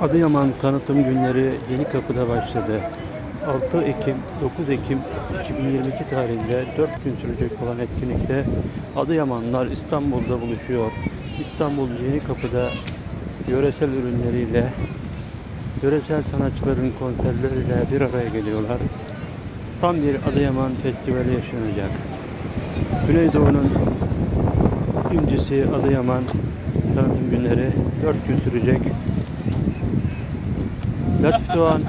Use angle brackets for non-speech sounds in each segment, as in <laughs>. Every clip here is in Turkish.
Adıyaman tanıtım günleri Yeni Kapı'da başladı. 6 Ekim, 9 Ekim 2022 tarihinde 4 gün sürecek olan etkinlikte Adıyamanlar İstanbul'da buluşuyor. İstanbul Yeni Kapı'da yöresel ürünleriyle, yöresel sanatçıların konserleriyle bir araya geliyorlar. Tam bir Adıyaman Festivali yaşanacak. Güneydoğu'nun incisi Adıyaman tanıtım günleri 4 gün sürecek. Latif Doğan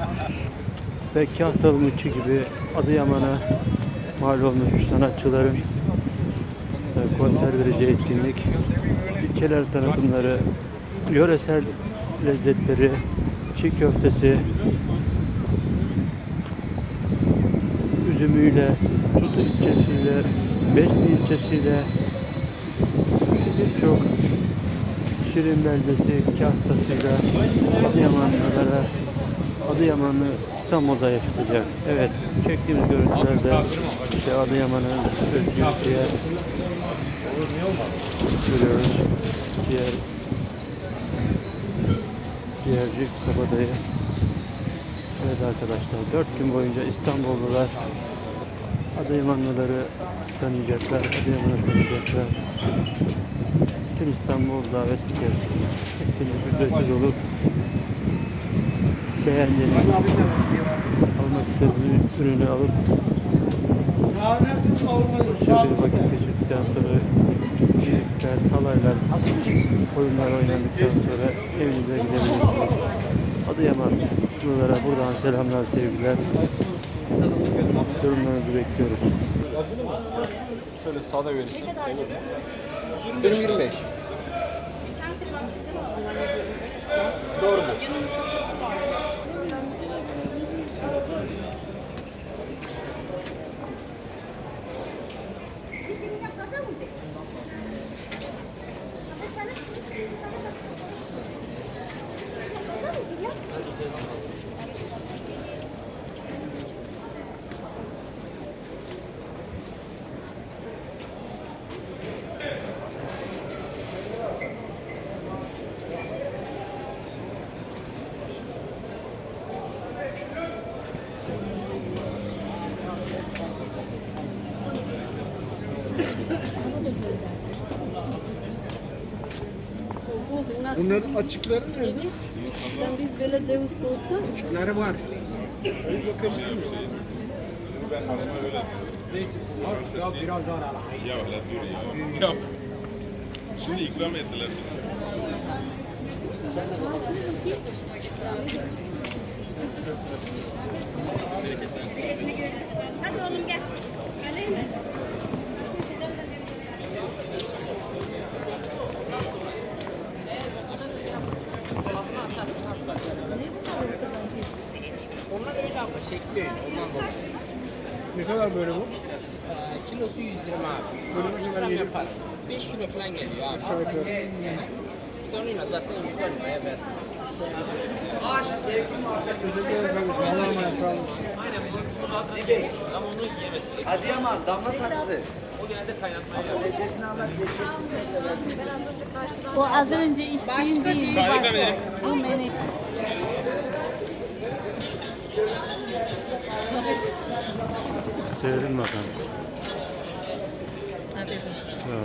ve Kahtalı Mıçı gibi Adıyaman'a mal olmuş sanatçıların e, konser vereceği etkinlik, ilçeler tanıtımları, yöresel lezzetleri, çiğ köftesi, üzümüyle, Tutu ilçesiyle, Besni ilçesiyle birçok Şirin beldesi, kahtasıyla Adıyamanlılara Adıyaman'ı İstanbul'da yaşatacak. Evet, çektiğimiz görüntülerde işte Adıyaman'ın özgür diğer görüyoruz. Diğer diğerci kabadayı. Evet arkadaşlar, dört gün boyunca İstanbullular Adıyamanlıları tanıyacaklar, Adıyaman'ı tanıyacaklar. Bütün İstanbul davet içerisinde etkinlik ücretsiz olup beğendiğiniz, almak istediğiniz ürünü alıp şöyle bir vakit geçirdikten sonra müzikler, halaylar, oyunlar oynandıktan sonra evinize gidebilirsiniz. Adıyamanlılara buradan selamlar, sevgiler. Yorumlarınızı bekliyoruz. Şöyle sade verirsin. Olur mu? Dürüm 25. Doğrudur. Bunların açıkları nerede? Ben biz böyle ceviz olsa Açıkları var. Bir bakabilir misiniz? Ya biraz daha ara. Ya öyle dur ya. Ya. Şimdi ikram ettiler bize. Abla şekli öyle ondan dolayı. Ne kadar böyle bu? Ee, kilosu 120 abi. Böyle ne kadar Gram geliyor? yapar. 5 kilo falan geliyor abi. Aşağı yukarı. Tonuyla zaten 110 liraya ver. Teşekkür ederim. Allah'a emanet sağ olun. Adıyaman damla sakızı. o az önce içtiğin değil. Bu menü. Söyledim bakalım. Sağ. Hı.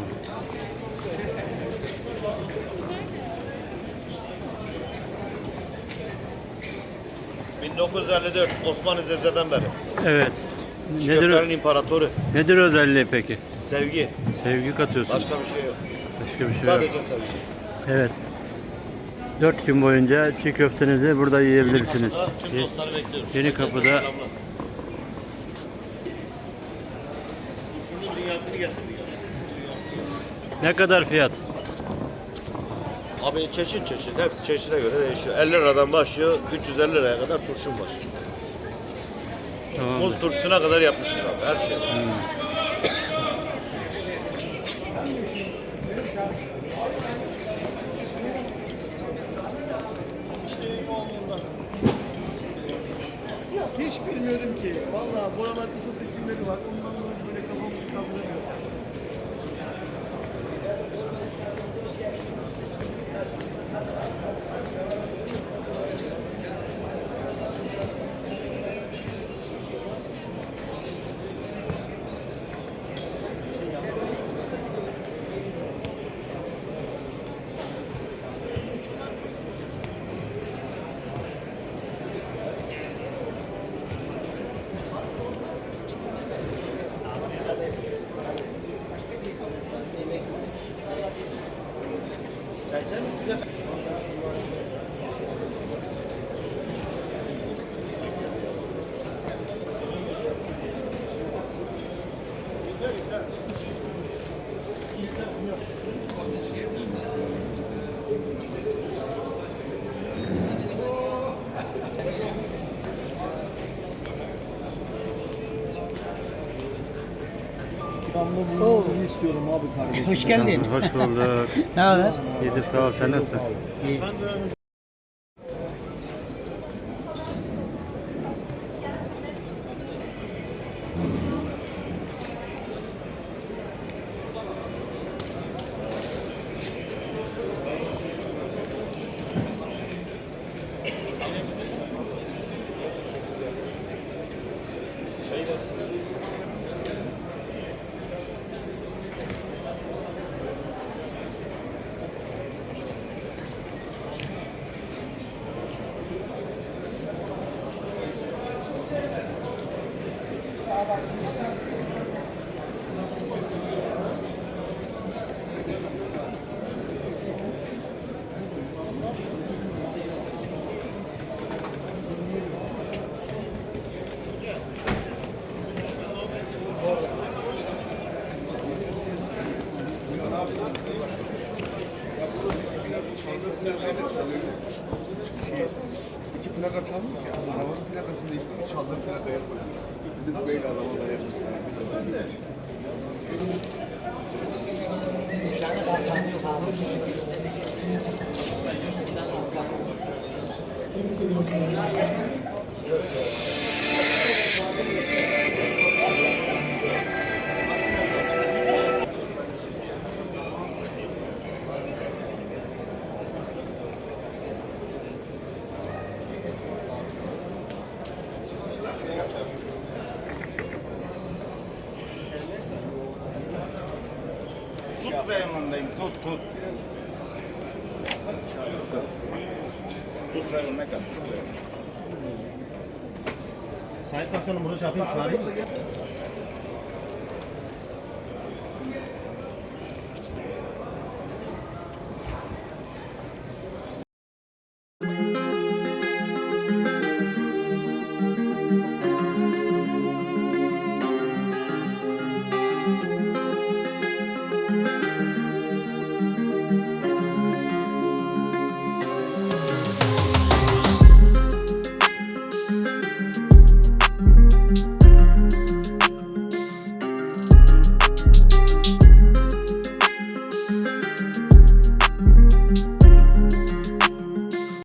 1954 Osmanlı Zeze'den beri. Evet. Köklerin Nedir, imparatoru. nedir özelliği peki? Sevgi. Sevgi katıyorsun. Başka bir şey yok. Başka bir şey yok. Sadece sevgi. Evet. Dört gün boyunca çiğ köftenizi burada yiyebilirsiniz. Tüm dostları bekliyoruz. Yeni kapıda Selamlar. Dünyasını getirdik. ne kadar fiyat? Abi çeşit çeşit. Hepsi çeşide göre değişiyor. 50 liradan başlıyor. 350 liraya kadar turşum var. Tamam. Muz turşusuna kadar yapmışız abi. Her şey. Hiç bilmiyordum ki. Vallahi buralar kutu seçimleri var. Ondan dolayı böyle kafamı kaldıramıyorum. İkramda bulunduğunu istiyorum abi kardeşim. Hoş geldin. Hoş bulduk. <laughs> Ne haber? İyidir sağ ol. Sen nasılsın? İki plaka çalmış ya. Arabanın plakasını değiştirip çaldığı plakaya koymuş. Dedik böyle adama dayakmışlar. Tut tut tut. Tut be yanına kal. Sahip Başkanım bunu şey yapayım.